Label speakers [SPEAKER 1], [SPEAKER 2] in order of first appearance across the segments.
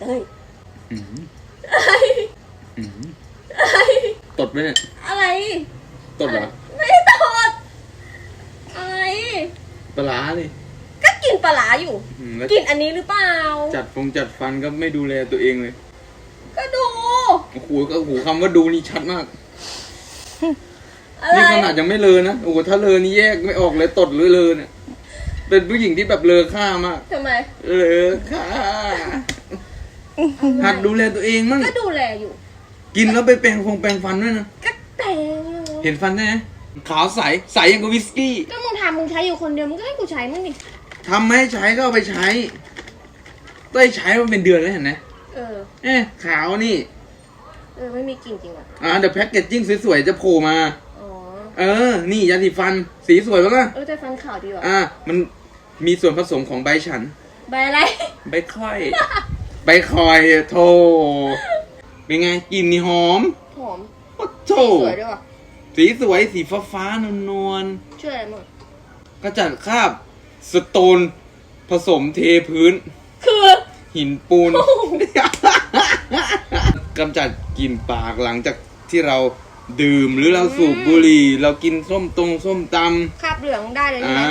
[SPEAKER 1] เอ้ย
[SPEAKER 2] อืมอืมตดไหมเนี่ย
[SPEAKER 1] อะไร
[SPEAKER 2] ตดเหรอ
[SPEAKER 1] ไม่ได้ตดอะไร
[SPEAKER 2] ปลาร้านี่
[SPEAKER 1] ก็กินปลาร้าอยู่
[SPEAKER 2] อืมแล้ว
[SPEAKER 1] กินอันนี้หรือเปล่า
[SPEAKER 2] จัดฟงจัดฟันก็ไม่ดูแลตัวเองเลย
[SPEAKER 1] ก็ดู
[SPEAKER 2] โอ้โหก็โอ้โหคำว่าดูนี่ชัดมาก
[SPEAKER 1] อะไร
[SPEAKER 2] นี่ขนาดยังไม่เลอนะโอ้โหถ้าเลอนี่แยกไม่ออกเลยตดหรือเลอเนี่ยเป็นผู้หญิงที่แบบเลอค่ามาก
[SPEAKER 1] ทำไม
[SPEAKER 2] เลอค่า หัดดูแลตัวเองมั่ง
[SPEAKER 1] ก็ดูแลอยู่
[SPEAKER 2] กินแล้วไปแปรงฟงแปรงฟันด้วยนะ
[SPEAKER 1] ก็แต่งอยู่
[SPEAKER 2] เห็นฟันได้ไหมขาวใส ใสอย่างกับวิสกี้
[SPEAKER 1] ก็มึงทำมึงใช้อยู่คนเดียวมึงก็ให้กูใช้มึงดิ
[SPEAKER 2] ทำให้ใช้ก็เอาไปใช้ได้ใช้มาเป็นเดือนแล้วเห็นไหม
[SPEAKER 1] เออ
[SPEAKER 2] เอ๊ะขาวนี่
[SPEAKER 1] เออไม่มีกลิ่นจริงอะ
[SPEAKER 2] อ่าเดี๋ยวแพ็กเกจจิ้งสวยๆจะโผล่มา
[SPEAKER 1] อ๋อ
[SPEAKER 2] เออ นี่ยาสีฟัน สีสวยปะล่ะ
[SPEAKER 1] เออแต่ฟันขาวดีว่ะ
[SPEAKER 2] อ่า มันมีส่วนผสมของใบฉัน
[SPEAKER 1] ใบอะไร
[SPEAKER 2] ใบค่อย ใบคอยโทเป็นไงกลิ่นนี่หอม
[SPEAKER 1] หอม
[SPEAKER 2] โอ้โถ
[SPEAKER 1] สวยด้วยว่ะ
[SPEAKER 2] สีสวยสีฟ้าฟ้าๆนวล
[SPEAKER 1] ช่วยอะไรมึง
[SPEAKER 2] ๆก็จัดคราบสโตนผสมเทพื้น
[SPEAKER 1] คือ
[SPEAKER 2] หินปูน
[SPEAKER 1] โอ้โห
[SPEAKER 2] กำจัดกลิ่นปากหลังจากที่เราดื่มหรือเราสูบบุหรี่ เรากินส้มตรงส้มตำ
[SPEAKER 1] คราบเหลืองได้เลยใช่
[SPEAKER 2] อ่า
[SPEAKER 1] ไหม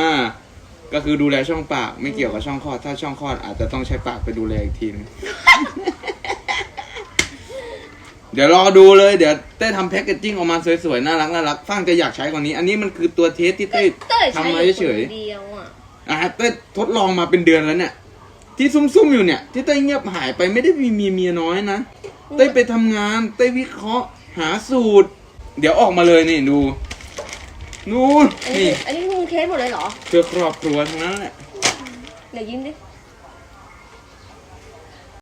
[SPEAKER 2] ก็คือดูแลช่องปากไม่เกี่ยวกับช่องคลอด ถ้าช่องคลอดอาจจะต้องใช้ปากไปดูแลอีกทีนึง เดี๋ยวรอดูเลย เดี๋ยวเต้ทำแพ็กเกจจิ้งออกมาสวยๆ น่ารักน่ารักฟังจะอยากใช้กว่านี้ อันนี้มันคือตัวเทสที่เต้
[SPEAKER 1] เต้ยใช้
[SPEAKER 2] ทำมา
[SPEAKER 1] อยู่ค
[SPEAKER 2] เฉย
[SPEAKER 1] นเดียวอะ
[SPEAKER 2] ๆอะเต้ทดลองมาเป็นเดือนแล้วเนี่ย ที่ซุ่มๆอยู่เนี่ย ที่เต้เงียบหายไปไม่ได้มีเมียเมียน้อยนะ เต้ไปทำงาน เต้วิเคราะห์หาสูตร เดี๋ยวออกมาเลยนี่ดู นู่น
[SPEAKER 1] อันนี้
[SPEAKER 2] นี่
[SPEAKER 1] อันนี้มึงเทสหมดเลยเหรอ
[SPEAKER 2] เพื่อครอบครัวทั้งนั้นแหละ
[SPEAKER 1] เดี๋ยวยิ้มดิ